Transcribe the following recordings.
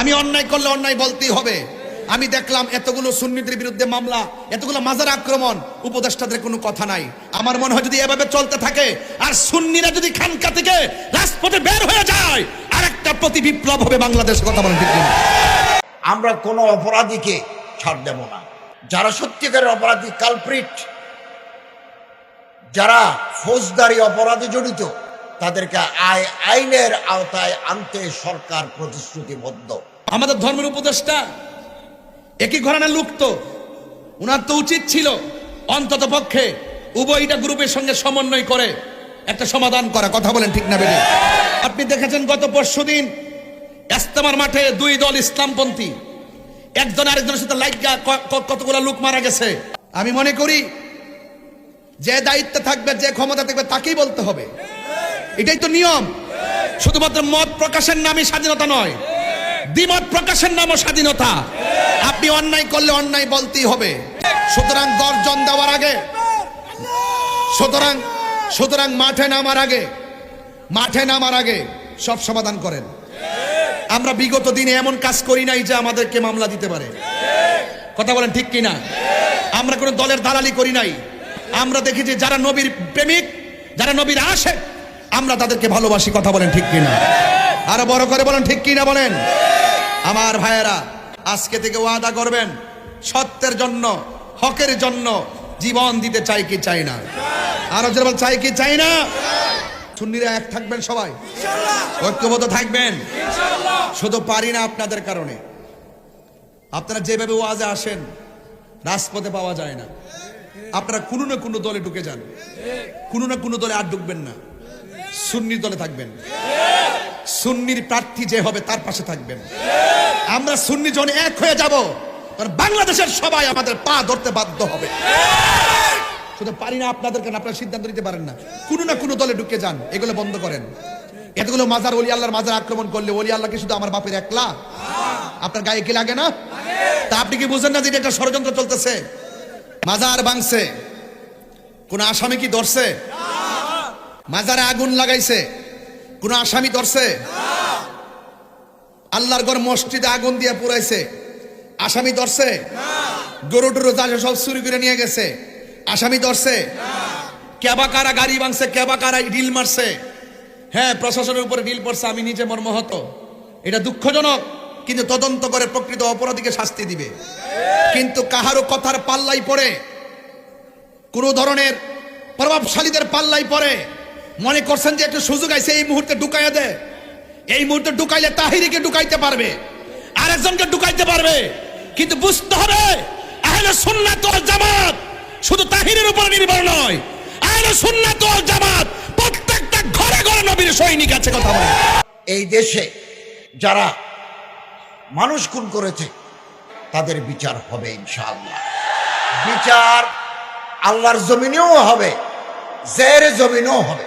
আমি অন্যায় করলে অন্যায় বলতেই হবে। আমি দেখলাম এতগুলো সুন্নিদের বিরুদ্ধে মামলা, এতগুলো মাজার আক্রমণ, উপদেষ্টাদের কোনো কথা নাই। আমার মনে হয় যদি এভাবে চলতে থাকে, আর সুন্নিরা যদি খানকা থেকে রাজপথে বের হয়ে যায় আর একটা প্রতি বিপ্লব হবে বাংলাদেশ, কথা বলেন আমরা কোনো অপরাধীকে ছাড় দেব না। যারা সত্যিকারের অপরাধী কালপ্রিট যারা ফৌজদারি অপরাধে জড়িত তাদেরকে আই আইনের আওতায় আনতে সরকার প্রতিশ্রুতিবদ্ধ। আমাদের ধর্মের উপদেষ্টা একই ঘরানার লোক তো উনার তো উচিত ছিল অন্তত পক্ষে উভয়টা গ্রুপের সঙ্গে সমন্বয় করে একটা সমাধান করা। কথা বলেন ঠিক না আপনি দেখেছেন গত পরশুদিন এস্তেমার মাঠে দুই দল ইসলামপন্থী। একজন আরেকজনের সাথে লাইগা কতগুলো লোক মারা গেছে। আমি মনে করি যে দায়িত্ব থাকবে, যে ক্ষমতা থাকবে, তাকেই বলতে হবে। এটাই তো নিয়ম। শুধুমাত্র মত প্রকাশের নামই স্বাধীনতা নয়। দ্বিমত প্রকাশের নামও স্বাধীনতা। আপনি অন্যায় করলে অন্যায় বলতেই হবে। সুতরাং গর্জন দেওয়ার আগে, সুতরাং সুতরাং মাঠে নামার আগে, মাঠে নামার আগে সব সমাধান করেন। আমরা বিগত দিনে এমন কাজ করি নাই যে আমাদেরকে মামলা দিতে পারে। কথা বলেন ঠিক কিনা? আমরা কোনো দলের দালালি করি নাই। আমরা দেখি যে যারা নবীর প্রেমিক, যারা নবীর আসে আমরা তাদেরকে ভালোবাসি, কথা বলেন ঠিক কিনা? আরও বড় করে বলেন, ঠিক কিনা বলেন? আমার ভাইয়েরা, আজকে থেকে ওয়াদা করবেন, সত্যের জন্য, হকের জন্য জীবন দিতে চাই কি চাই না? আরও যেরকম চাই কি চাই না? সুন্নিরা এক থাকবেন সবাই? ঐক্যবদ্ধ থাকবেন? শুধু পারি না আপনাদের কারণে। আপনারা যেভাবে ওয়াজে আসেন, রাজপথে পাওয়া যায় না। আপনারা কোনো না কোনো দলে ঢুকে যান। কোনো না কোনো দলে আর ঢুকবেন না। সুন্নির দলে থাকবেন। সুন্নির প্রার্থী যে হবে, তার পাশে থাকবেন। আমরা সুন্নি জন এক হয়ে যাব, কারণ বাংলাদেশের সবাই আমাদের পা ধরতে বাধ্য হবে। শুধু পারি না আপনাদের কেন? আপনারা সিদ্ধান্ত নিতে পারেন না। কোনো না কোনো দলে ঢুকে যান, এগুলো বন্ধ করেন। এতগুলো মাজার, ওলি আল্লাহর মাজার আক্রমণ করলে ওলি আল্লাহ কি শুধু আমার বাপের একলা? আপনার গায়ে কি লাগে না? তা আপনি কি বুঝেন না যে এটা একটা ষড়যন্ত্র চলতেছে? মাজার ভাঙছে, কোন আসামি কি ধরছে? মাজারে আগুন লাগাইছে। কোন আসামি ধরছে? আল্লাহর ঘর মসজিদে আগুন দিয়ে পুরাইছে। আসামি ধরছে? গরু টরু যা সব চুরি করে নিয়ে গেছে। আসামি ধরছে? কেবা কারা গাড়ি ভাঙছে, কেবা কারা ঢিল মারছে। হ্যাঁ প্রশাসনের উপরে ঢিল পড়ছে, আমি নিজে মর্মহত। এটা দুঃখজনক, কিন্তু তদন্ত করে প্রকৃত অপরাধীকে শাস্তি দিবে। কিন্তু কাহারও কথার পাল্লাই পড়ে? কোনো ধরনের প্রভাবশালীদের পাল্লাই পড়ে? মনে করছেন যে একটা সুযোগ আছে, এই মুহূর্তে ঢুকাইয়া দে এই মুহূর্তে ঢুকাইলে তাহিরিকে ঢুকাইতে পারবে, আরেকজনকে ঢুকাইতে পারবে। কিন্তু বুঝতে হবে, আহলে সুন্নাত ওয়াল জামাত শুধু তাহিরের উপর নির্ভর নয়, আহলে সুন্নাত ওয়াল জামাত প্রত্যেকটা ঘরে ঘরে নবীর সৈনিক আছে কথা বলে এই দেশে যারা মানুষ খুন করেছে, তাদের বিচার হবে ইনশাআল্লাহ। বিচার আল্লাহর জমিনেও হবে, জের জমিনেও হবে।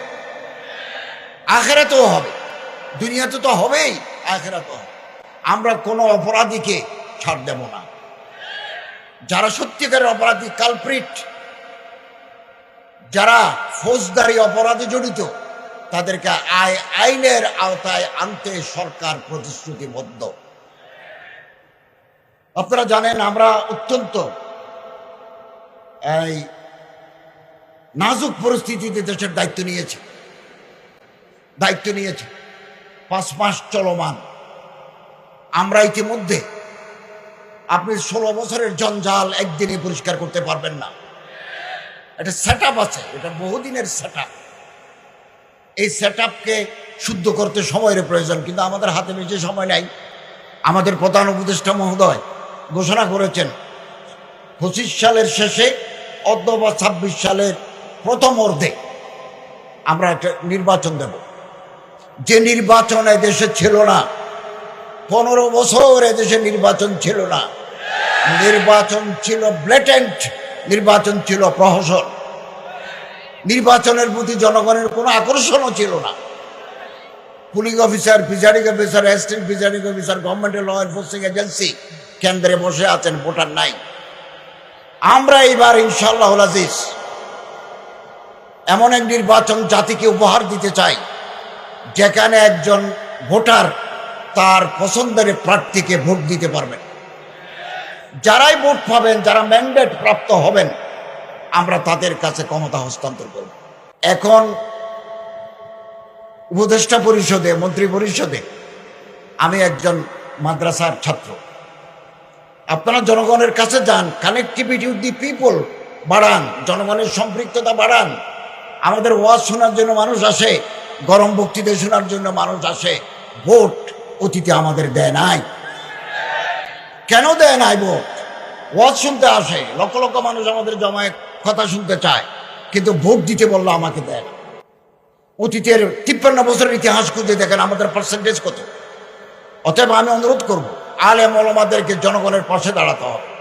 আখেরাতেও হবে। দুনিয়াতে তো হবেই, আখেরাতেও হবে। আমরা কোনো অপরাধীকে ছাড় দেব না। যারা সত্যিকারের অপরাধী কালপ্রিট যারা ফৌজদারি অপরাধে জড়িত, তাদেরকে আয়, আইনের আওতায় আনতে সরকার প্রতিশ্রুতিবদ্ধ। আপনারা জানেন, আমরা অত্যন্ত, এই, নাজুক পরিস্থিতিতে দেশের দায়িত্ব নিয়েছি। দায়িত্ব নিয়েছি। পাঁচ মাস চলমান। আমরা ইতিমধ্যে আপনি ষোলো বছরের জঞ্জাল একদিনে পরিষ্কার করতে পারবেন না। এটা সেট আছে, এটা বহুদিনের সেট এই সেট শুদ্ধ করতে সময়ের প্রয়োজন, কিন্তু আমাদের হাতে বেশি সময় নাই। আমাদের প্রধান উপদেষ্টা মহোদয় ঘোষণা করেছেন, পঁচিশ সালের শেষে অথবা ছাব্বিশ সালের প্রথম অর্ধে আমরা একটা নির্বাচন দেব। যে নির্বাচন দেশে ছিল না, পনেরো বছর এদেশে নির্বাচন ছিল না। নির্বাচন ছিল ব্লেটেন্ট নির্বাচন ছিল প্রহসন। নির্বাচনের প্রতি জনগণের কোনো আকর্ষণও ছিল না। Polling officer presiding officer, assistant presiding officer গভর্নমেন্টের ল এনফোর্সিং এজেন্সি কেন্দ্রে বসে আছেন, ভোটার নাই। আমরা এইবার ইনশাল্লাহ আজিজ এমন এক নির্বাচন জাতিকে উপহার দিতে চাই। যেখানে একজন ভোটার তার পছন্দের প্রার্থীকে ভোট দিতে পারবেন। যারাই ভোট পাবেন, যারা ম্যান্ডেট প্রাপ্ত হবেন, আমরা তাদের কাছে ক্ষমতা হস্তান্তর করব। এখন উপদেষ্টা পরিষদে, মন্ত্রী পরিষদে আমি একজন মাদ্রাসার ছাত্র। আপনারা জনগণের কাছে যান কানেক্টিভিটি উইথ দি পিপল বাড়ান, জনগণের সম্পৃক্ততা বাড়ান। আমাদের ওয়াজ শোনার জন্য মানুষ আসে গরম বক্তৃতা শোনার জন্য মানুষ আসে। ভোট অতীতে আমাদের দেয় নাই। কেন দেয় নাই ভোট? ওয়াজ শুনতে আসে। লক্ষ লক্ষ মানুষ আমাদের জমায়েত কথা শুনতে চায়। কিন্তু ভোট দিতে বলল আমাকে দেয় না। অতীতের তিপ্পান্ন বছরের ইতিহাস খুঁজে দেখেন আমাদের পার্সেন্টেজ কত। অতএব আমি অনুরোধ করব আলে ওলমাদেরকে জনগণের পাশে দাঁড়াতে হবে।